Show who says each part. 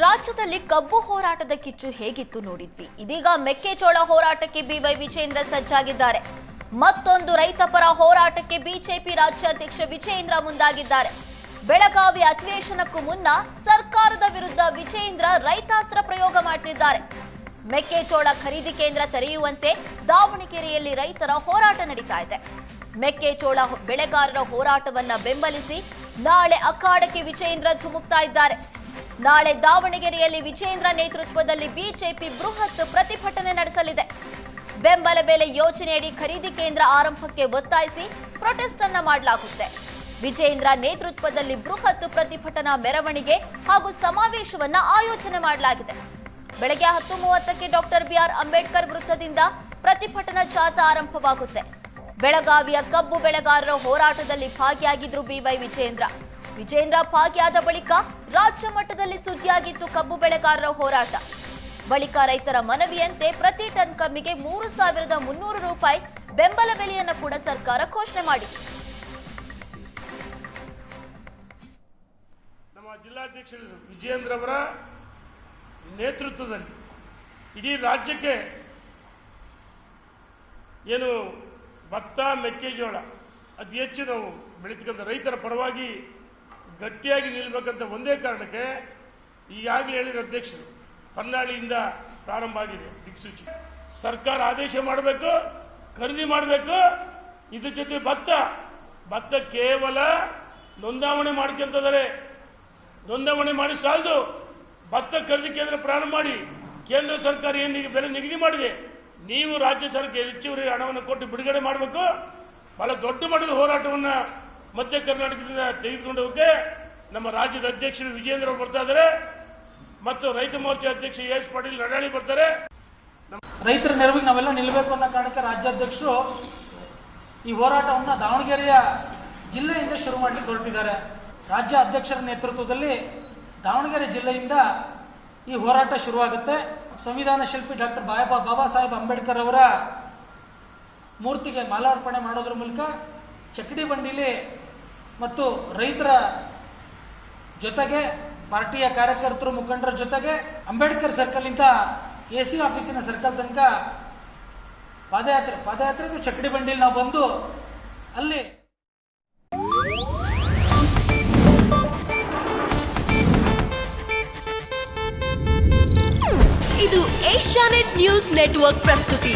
Speaker 1: ರಾಜ್ಯದಲ್ಲಿ ಕಬ್ಬು ಹೋರಾಟದ ಕಿಚ್ಚು ಹೇಗಿತ್ತು ನೋಡಿದ್ವಿ. ಇದೀಗ ಮೆಕ್ಕೆಜೋಳ ಹೋರಾಟಕ್ಕೆ ಬಿವೈ ವಿಜೇಂದ್ರ ಸಜ್ಜಾಗಿದ್ದಾರೆ. ಮತ್ತೊಂದು ರೈತ ಪರ ಹೋರಾಟಕ್ಕೆ ಬಿಜೆಪಿ ರಾಜ್ಯಾಧ್ಯಕ್ಷ ವಿಜಯೇಂದ್ರ ಮುಂದಾಗಿದ್ದಾರೆ. ಬೆಳಗಾವಿ ಅಧಿವೇಶನಕ್ಕೂ ಮುನ್ನ ಸರ್ಕಾರದ ವಿರುದ್ಧ ವಿಜಯೇಂದ್ರ ರೈತಾಸ್ತ್ರ ಪ್ರಯೋಗ ಮಾಡ್ತಿದ್ದಾರೆ. ಮೆಕ್ಕೆಜೋಳ ಖರೀದಿ ಕೇಂದ್ರ ತೆರೆಯುವಂತೆ ದಾವಣಗೆರೆಯಲ್ಲಿ ರೈತರ ಹೋರಾಟ ನಡೀತಾ ಇದೆ. ಮೆಕ್ಕೆಜೋಳ ಬೆಳೆಗಾರರ ಹೋರಾಟವನ್ನ ಬೆಂಬಲಿಸಿ ನಾಳೆ ಅಖಾಡಕ್ಕೆ ವಿಜಯೇಂದ್ರ ಧುಮುಕ್ತಾ ಇದ್ದಾರೆ. ನಾಳೆ ದಾವಣಗೆರೆಯಲ್ಲಿ ವಿಜೇಂದ್ರ ನೇತೃತ್ವದಲ್ಲಿ ಬಿಜೆಪಿ ಬೃಹತ್ ಪ್ರತಿಭಟನೆ ನಡೆಸಲಿದೆ. ಬೆಂಬಲ ಬೆಲೆ ಯೋಜನೆಯಡಿ ಖರೀದಿ ಕೇಂದ್ರ ಆರಂಭಕ್ಕೆ ಒತ್ತಾಯಿಸಿ ಪ್ರೊಟೆಸ್ಟ್ ಅನ್ನ ಮಾಡಲಾಗುತ್ತೆ. ವಿಜೇಂದ್ರ ನೇತೃತ್ವದಲ್ಲಿ ಬೃಹತ್ ಪ್ರತಿಭಟನಾ ಮೆರವಣಿಗೆ ಹಾಗೂ ಸಮಾವೇಶವನ್ನ ಆಯೋಜನೆ ಮಾಡಲಾಗಿದೆ. ಬೆಳಗ್ಗೆ ಹತ್ತು ಮೂವತ್ತಕ್ಕೆ ಡಾಕ್ಟರ್ ಬಿಆರ್ ಅಂಬೇಡ್ಕರ್ ವೃತ್ತದಿಂದ ಪ್ರತಿಭಟನಾ ಜಾಥಾ ಆರಂಭವಾಗುತ್ತೆ. ಬೆಳಗಾವಿಯ ಕಬ್ಬು ಬೆಳೆಗಾರರ ಹೋರಾಟದಲ್ಲಿ ಭಾಗಿಯಾಗಿದ್ರು ಬಿವೈ ವಿಜೇಂದ್ರ ವಿಜೇಂದ್ರ ಭಾಗಿಯಾದ ಬಳಿಕ ರಾಜ್ಯ ಮಟ್ಟದಲ್ಲಿ ಸುದ್ದಿಯಾಗಿತ್ತು ಕಬ್ಬು ಬೆಳೆಗಾರರ ಹೋರಾಟ. ಬಳಿಕ ರೈತರ ಮನವಿಯಂತೆ ಪ್ರತಿ ಟನ್ ಕಬ್ಬಿಗೆ ಮೂರು ಸಾವಿರದ ಮುನ್ನೂರು ರೂಪಾಯಿ ಬೆಂಬಲ ಬೆಲೆಯನ್ನು ಕೂಡ ಸರ್ಕಾರ ಘೋಷಣೆ ಮಾಡಿತ್ತು
Speaker 2: ನಮ್ಮ ಜಿಲ್ಲಾಧ್ಯಕ್ಷರು ವಿಜೇಂದ್ರ ಅವರ ನೇತೃತ್ವದಲ್ಲಿ ಇಡೀ ರಾಜ್ಯಕ್ಕೆ ಏನು ಭತ್ತ, ಮೆಕ್ಕೆಜೋಳ ಅತಿ ಹೆಚ್ಚು ನಾವು ಬೆಳೀತಕ್ಕಂಥ ರೈತರ ಪರವಾಗಿ ಗಟ್ಟಿಯಾಗಿ ನಿಲ್ಲಬೇಕಂತ ಒಂದೇ ಕಾರಣಕ್ಕೆ ಈಗಾಗಲೇ ಹೇಳಿದ ಅಧ್ಯಕ್ಷರು, ಹೊನ್ನಾಳಿಯಿಂದ ಪ್ರಾರಂಭ ಆಗಿದೆ ದಿಕ್ಸೂಚಿ. ಸರ್ಕಾರ ಆದೇಶ ಮಾಡಬೇಕು, ಖರೀದಿ ಮಾಡಬೇಕು, ಇದ್ರ ಜೊತೆ ಭತ್ತ ಭತ್ತ ಕೇವಲ ನೋಂದಾವಣೆ ಮಾಡ್ಕೊಂತಿದ್ದಾರೆ ನೋಂದಾವಣೆ ಮಾಡಿ ಸಾಲದು. ಭತ್ತ ಖರೀದಿ ಕೇಂದ್ರ ಪ್ರಾರಂಭ ಮಾಡಿ, ಕೇಂದ್ರ ಸರ್ಕಾರ ಏನು ಬೆಲೆ ನಿಗದಿ ಮಾಡಿದೆ, ನೀವು ರಾಜ್ಯ ಸರ್ಕಾರ ಹೆಚ್ಚುವರಿ ಹಣವನ್ನು ಕೊಟ್ಟು ಬಿಡುಗಡೆ ಮಾಡಬೇಕು. ಬಹಳ ದೊಡ್ಡ ಮಟ್ಟದ ಹೋರಾಟವನ್ನ ಮಧ್ಯ ಕರ್ನಾಟಕದಿಂದ ತೆಗೆದುಕೊಂಡು ಹೋಗಕ್ಕೆ ನಮ್ಮ ರಾಜ್ಯದ ಅಧ್ಯಕ್ಷರು ವಿಜೇಂದ್ರ ಅವರು ಬರ್ತಾ ಇದ್ದಾರೆ ಮತ್ತು ರೈತ ಮೋರ್ಚಾ ಅಧ್ಯಕ್ಷ ಎಸ್ ಪಾಟೀಲ್ ನಡಾಳಿ ಬರ್ತಾರೆ.
Speaker 3: ರೈತರ ನೆರವಿಗೆ ನಾವೆಲ್ಲ ನಿಲ್ಲಬೇಕು ಅನ್ನೋ ಕಾರಣಕ್ಕೆ ರಾಜ್ಯಾಧ್ಯಕ್ಷರು ಈ ಹೋರಾಟವನ್ನು ದಾವಣಗೆರೆಯ ಜಿಲ್ಲೆಯಿಂದ ಶುರು ಮಾಡಲಿಕ್ಕೆ ಹೊರಟಿದ್ದಾರೆ. ರಾಜ್ಯ ಅಧ್ಯಕ್ಷರ ನೇತೃತ್ವದಲ್ಲಿ ದಾವಣಗೆರೆ ಜಿಲ್ಲೆಯಿಂದ ಈ ಹೋರಾಟ ಶುರುವಾಗುತ್ತೆ. ಸಂವಿಧಾನ ಶಿಲ್ಪಿ ಡಾಕ್ಟರ್ ಬಾಬಾ ಬಾಬಾ ಸಾಹೇಬ್ ಅಂಬೇಡ್ಕರ್ ಅವರ ಮೂರ್ತಿಗೆ ಮಾಲಾರ್ಪಣೆ ಮಾಡೋದ್ರ ಮೂಲಕ ಚಕ್ಕಡಿ ಬಂಡಿಲಿ ಮತ್ತು ರೈತರ ಜೊತೆಗೆ ಪಾರ್ಟಿಯ ಕಾರ್ಯಕರ್ತರು ಮುಖಂಡರ ಜೊತೆಗೆ ಅಂಬೇಡ್ಕರ್ ಸರ್ಕಲ್ ಇಂದ ಎ ಸಿ ಆಫೀಸಿನ ಸರ್ಕಲ್ ತನಕ ಪಾದಯಾತ್ರೆ ಪಾದಯಾತ್ರೆ ಚಕ್ಕಡಿ ಬಂಡಿಲಿ ನಾವು ಬಂದು ಅಲ್ಲಿ
Speaker 4: ಇದು ಏಷ್ಯಾನೆಟ್ ನ್ಯೂಸ್ ನೆಟ್ವರ್ಕ್ ಪ್ರಸ್ತುತಿ.